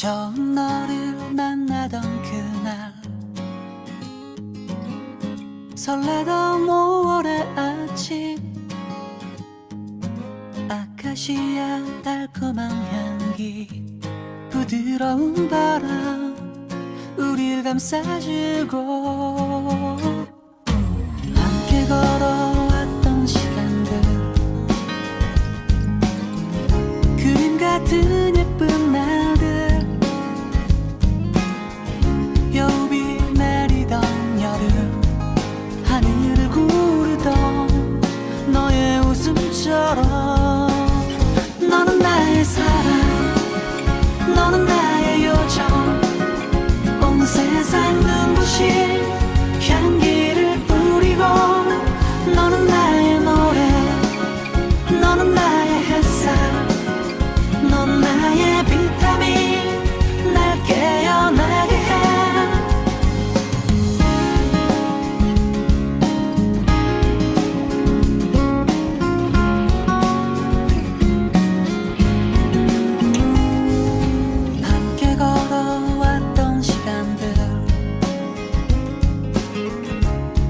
처음 너를 만나던 그날 설레던 5월의 아침 아카시아 달콤한 향기 부드러운 바람 우릴 감싸주고 같은 예쁜 날.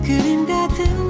그림 같은